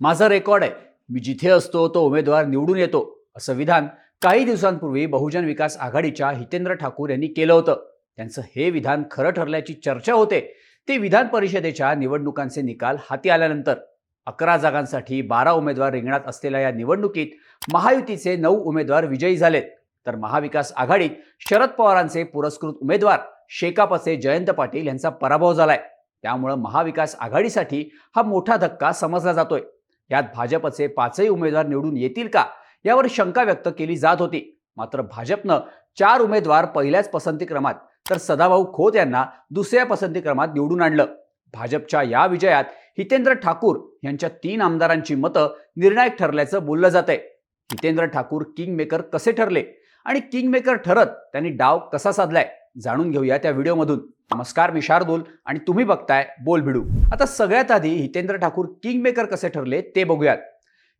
माझा रेकॉर्ड आहे. मी जिथे असतो तो उमेदवार निवडून येतो असं विधान काही दिवसांपूर्वी बहुजन विकास आघाडीच्या हितेंद्र ठाकूर यांनी केलं होतं. त्यांचं हे विधान खरं ठरल्याची चर्चा होते. ते विधान परिषदेच्या निवडणुकांचे निकाल हाती आल्यानंतर अकरा जागांसाठी बारा उमेदवार रिंगणात असलेल्या या निवडणुकीत महायुतीचे नऊ उमेदवार विजयी झालेत. तर महाविकास आघाडीत शरद पवारांचे पुरस्कृत उमेदवार शेकापचे जयंत पाटील यांचा पराभव झालाय. त्यामुळं महाविकास आघाडीसाठी हा मोठा धक्का समजला जातोय. यात भाजपचे पाचही उमेदवार निवडून येतील का? यावर शंका व्यक्त केली जात होती. मात्र भाजपनं चार उमेदवार पहिल्याच पसंती क्रमात तर सदाभाऊ खोत यांना दुसऱ्या पसंती क्रमात निवडून आणलं. भाजपच्या या विजयात हितेंद्र ठाकूर यांच्या तीन आमदारांची मतं निर्णायक ठरल्याचं बोललं जात आहे हितेंद्र ठाकूर किंगमेकर कसे ठरले? आणि किंगमेकर ठरत त्यांनी डाव कसा साधलाय? जाणून घेऊया त्या व्हिडिओमधून. नमस्कार मी शार्दूल आणि तुम्ही बघताय बोल भिडू. आता सगळ्यात आधी हितेंद्र ठाकूर किंगमेकर कसे ठरले ते बघूयात.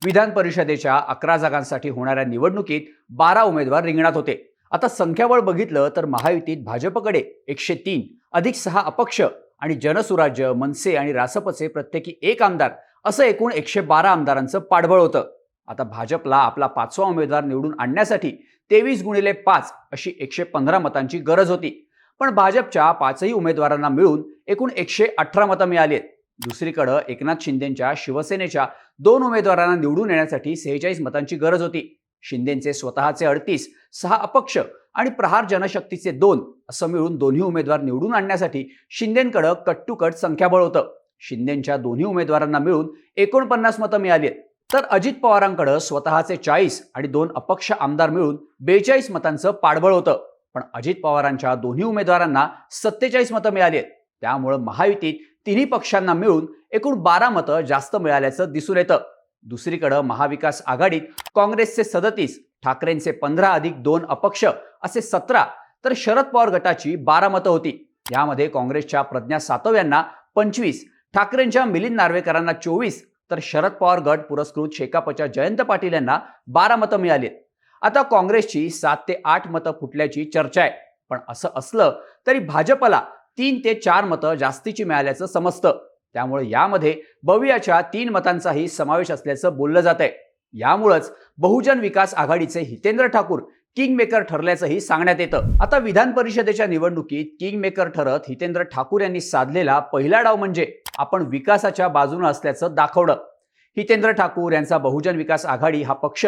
विधान परिषदेच्या अकरा जागांसाठी होणाऱ्या निवडणुकीत बारा उमेदवार रिंगणात होते. आता संख्याबळ बघितलं तर महायुतीत भाजपकडे एकशे तीन अधिक सहा अपक्ष आणि जनसुराज्य मनसे आणि रासपचे प्रत्येकी एक आमदार असं एकूण एकशे बारा आमदारांचं पाठबळ होतं. आता भाजपला आपला पाचवा उमेदवार निवडून आणण्यासाठी तेवीस गुणिले पाच अशी एकशे पंधरा मतांची गरज होती. पण भाजपच्या पाचही उमेदवारांना मिळून एकूण एकशे अठरा मतं मिळाली आहेत. दुसरीकडं एकनाथ शिंदेच्या शिवसेनेच्या दोन उमेदवारांना निवडून येण्यासाठी सेहेचाळीस मतांची गरज होती. शिंदेचे स्वतःचे अडतीस सहा अपक्ष आणि प्रहार जनशक्तीचे दोन असं मिळून दोन्ही उमेदवार निवडून आणण्यासाठी शिंदेकडं कट टू कट संख्याबळ होतं. शिंदेच्या दोन्ही उमेदवारांना मिळून एकोणपन्नास मतं मिळाली आहेत. तर अजित पवारांकडं स्वतःचे चाळीस आणि दोन अपक्ष आमदार मिळून बेचाळीस मतांचं पाठबळ होतं. पण अजित पवारांच्या दोन्ही उमेदवारांना सत्तेचाळीस मतं मिळाली आहेत. त्यामुळं महायुतीत तिन्ही पक्षांना मिळून एकूण बारा मतं जास्त मिळाल्याचं दिसून येतं. दुसरीकडं महाविकास आघाडीत काँग्रेसचे सदतीस ठाकरेंचे पंधरा अधिक दोन अपक्ष असे सतरा तर शरद पवार गटाची बारा मतं होती. यामध्ये काँग्रेसच्या प्रज्ञा सातव यांना पंचवीस ठाकरेंच्या मिलिंद नार्वेकरांना चोवीस तर शरद पवार गट पुरस्कृत शेकापच्या जयंत पाटील यांना बारा मतं मिळाली आता काँग्रेसची सात ते आठ मतं फुटल्याची चर्चा आहे. पण असं असलं तरी भाजपला तीन ते चार मतं जास्तीची मिळाल्याचं समजतं. त्यामुळे यामध्ये बवियाच्या तीन मतांचाही समावेश असल्याचं बोललं जात आहे. यामुळंच बहुजन विकास आघाडीचे हितेंद्र ठाकूर किंगमेकर ठरल्याचंही सांगण्यात येतं. आता विधान परिषदेच्या निवडणुकीत किंगमेकर ठरत हितेंद्र ठाकूर यांनी साधलेला पहिला डाव म्हणजे आपण विकासाच्या बाजूनं असल्याचं दाखवलं हितेंद्र ठाकूर यांचा बहुजन विकास आघाडी हा पक्ष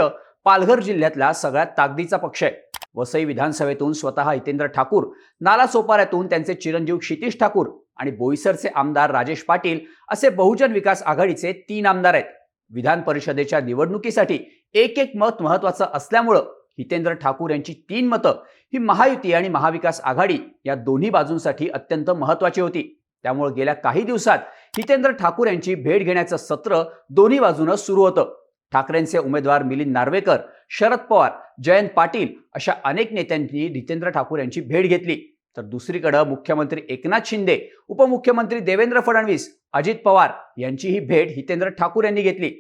पालघर जिल्ह्यातला सगळ्यात ताकदीचा पक्ष आहे. वसई विधानसभेतून स्वतः हितेंद्र ठाकूर नालासोपाऱ्यातून त्यांचे चिरंजीव क्षितिश ठाकूर आणि बोईसरचे आमदार राजेश पाटील असे बहुजन विकास आघाडीचे तीन आमदार आहेत. विधान परिषदेच्या निवडणुकीसाठी एक एक मत महत्वाचं असल्यामुळं हितेंद्र ठाकूर यांची तीन मतं ही महायुती आणि महाविकास आघाडी या दोन्ही बाजूंसाठी अत्यंत महत्वाची होती. त्यामुळे गेल्या काही दिवसात हितेंद्र ठाकूर यांची भेट घेण्याचं सत्र दोन्ही बाजूनं सुरू होतं. ठाकरेंचे उमेदवार मिलिंद नार्वेकर शरद पवार जयंत पाटील अशा अनेक नेत्यांनी जितेंद्र ठाकूर यांची भेट घेतली. तर दुसरीकडं मुख्यमंत्री एकनाथ शिंदे उपमुख्यमंत्री देवेंद्र फडणवीस अजित पवार यांची ही भेट हितेंद्र ठाकूर यांनी घेतली.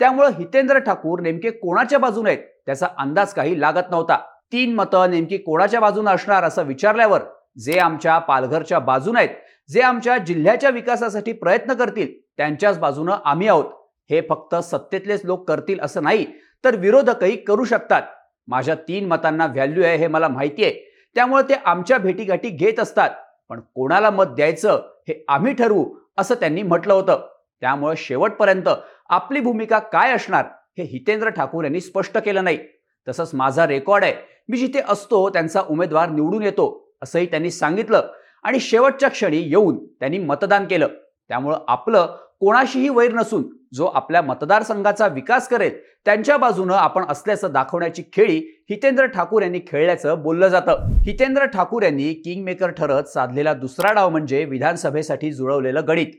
त्यामुळं हितेंद्र ठाकूर नेमके कोणाच्या बाजूने आहेत त्याचा अंदाज काही लागत नव्हता. तीन मतं नेमकी कोणाच्या बाजूने असणार असं विचारल्यावर जे आमच्या पालघरच्या बाजूने आहेत जे आमच्या जिल्ह्याच्या विकासासाठी प्रयत्न करतील त्यांच्याच बाजूनं आम्ही आहोत. हे फक्त सत्तेतलेच लोक करतील असं नाही तर विरोधकही करू शकतात. माझ्या तीन मतांना व्हॅल्यू आहे हे मला माहिती आहे त्यामुळे ते आमच्या भेटीगाठी घेत असतात. पण कोणाला मत द्यायचं हे आम्ही ठरवू असं त्यांनी म्हटलं होतं. त्यामुळे शेवटपर्यंत आपली भूमिका काय असणार हे हितेंद्र ठाकूर यांनी स्पष्ट केलं नाही. तसंच माझा रेकॉर्ड आहे. मी जिथे असतो त्यांचा उमेदवार निवडून येतो असंही त्यांनी सांगितलं. आणि शेवटच्या क्षणी येऊन त्यांनी मतदान केलं. त्यामुळं आपलं कोणाशीही वैर नसून जो आपल्या मतदारसंघाचा विकास करेल त्यांच्या बाजूनं आपण असल्याचं दाखवण्याची खेळी हितेंद्र ठाकूर यांनी खेळल्याचं बोललं जातं. हितेंद्र ठाकूर यांनी किंगमेकर ठरत साधलेला दुसरा डाव म्हणजे विधानसभेसाठी जुळवलेलं गणित.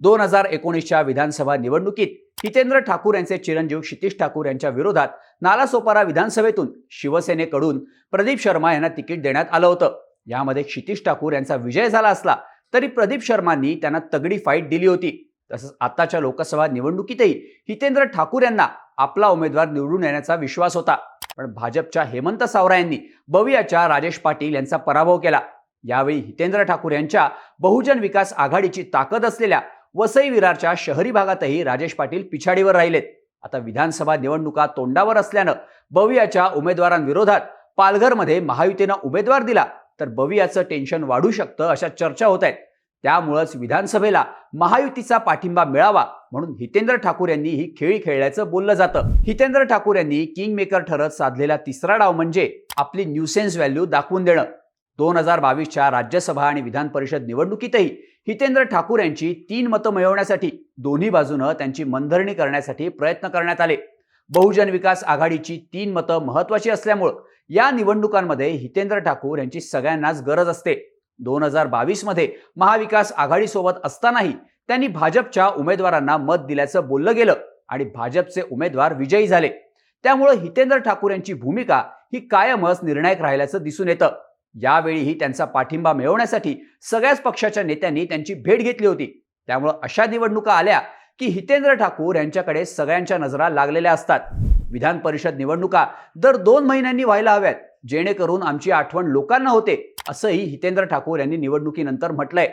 दोन हजार एकोणीसच्या विधानसभा निवडणुकीत हितेंद्र ठाकूर यांचे चिरंजीव क्षितिश ठाकूर यांच्या विरोधात नालासोपारा विधानसभेतून शिवसेनेकडून प्रदीप शर्मा यांना तिकीट देण्यात आलं होतं. यामध्ये क्षितिश ठाकूर यांचा विजय झाला असला तरी प्रदीप शर्मांनी त्यांना तगडी फाईट दिली होती. तसंच आताच्या लोकसभा निवडणुकीतही हितेंद्र ठाकूर यांना आपला उमेदवार निवडून येण्याचा विश्वास होता. पण भाजपच्या हेमंत सावरा यांनी बवियाच्या राजेश पाटील यांचा पराभव केला. यावेळी हितेंद्र ठाकूर यांच्या बहुजन विकास आघाडीची ताकद असलेल्या वसई विरारच्या शहरी भागातही राजेश पाटील पिछाडीवर राहिलेत. आता विधानसभा निवडणुका तोंडावर असल्यानं बवियाच्या उमेदवारांविरोधात पालघरमध्ये महायुतीनं उमेदवार दिला. तर बवियाचं टेन्शन वाढू शकतं अशा चर्चा होत आहेत. त्यामुळंच विधानसभेला महायुतीचा पाठिंबा मिळावा म्हणून हितेंद्र ठाकूर यांनी ही खेळी खेळल्याचं बोललं जातं. हितेंद्र ठाकूर यांनी किंग मेकर ठरत साधलेला तिसरा डाव म्हणजे आपली न्यूसेन्स व्हॅल्यू दाखवून देणं. दोन हजार बावीसच्या राज्यसभा आणि विधान परिषद निवडणुकीतही हितेंद्र ठाकूर यांची तीन मतं मिळवण्यासाठी दोन्ही बाजूनं त्यांची मनधरणी करण्यासाठी प्रयत्न करण्यात आले. बहुजन विकास आघाडीची तीन मतं महत्वाची असल्यामुळं या निवडणुकांमध्ये हितेंद्र ठाकूर यांची सगळ्यांनाच गरज असते. दोन हजार बावीसमध्ये महाविकास आघाडीसोबत असतानाही त्यांनी भाजपच्या उमेदवारांना मत दिल्याचं बोललं गेलं आणि भाजपचे उमेदवार विजयी झाले. त्यामुळं हितेंद्र ठाकूर यांची भूमिका ही कायमच निर्णायक राहिल्याचं दिसून येतं. यावेळीही त्यांचा पाठिंबा मिळवण्यासाठी सगळ्याच पक्षाच्या नेत्यांनी त्यांची भेट घेतली होती. त्यामुळं अशा निवडणुका आल्या की हितेंद्र ठाकूर यांच्याकडे सगळ्यांच्या नजरा लागलेल्या असतात. विधान परिषद निवडणुका दर दोन महिन्यांनी व्हायला हव्यात जेणेकरून आमची आठवण लोकांना होते असंही हितेंद्र ठाकूर यांनी निवडणुकीनंतर म्हटलंय.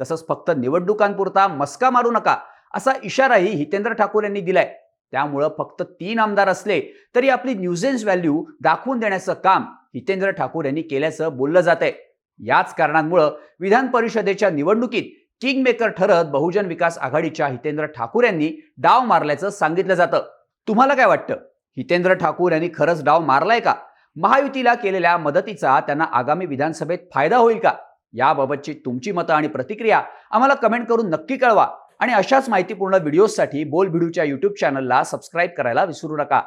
तसंच फक्त निवडणुकांपुरता मस्का मारू नका असा इशाराही हितेंद्र ठाकूर यांनी दिलाय. त्यामुळं फक्त तीन आमदार असले तरी आपली न्यूजेन्स व्हॅल्यू दाखवून देण्याचं काम हितेंद्र ठाकूर यांनी केल्याचं बोललं जात आहे याच कारणांमुळं विधान परिषदेच्या निवडणुकीत किंगमेकर ठरत बहुजन विकास आघाडीच्या हितेंद्र ठाकूर यांनी डाव मारल्याचं सांगितलं जातं. तुम्हाला काय वाटतं? हितेंद्र ठाकूर यांनी खरंच डाव मारलाय का? महायुतीला केलेल्या मदतीचा त्यांना आगामी विधानसभेत फायदा होईल का? याबाबतची तुमची मतं आणि प्रतिक्रिया आम्हाला कमेंट करून नक्की कळवा. आणि अशाच माहितीपूर्ण व्हिडिओजसाठी बोल भिडूच्या युट्यूब चॅनलला सबस्क्राईब करायला विसरू नका.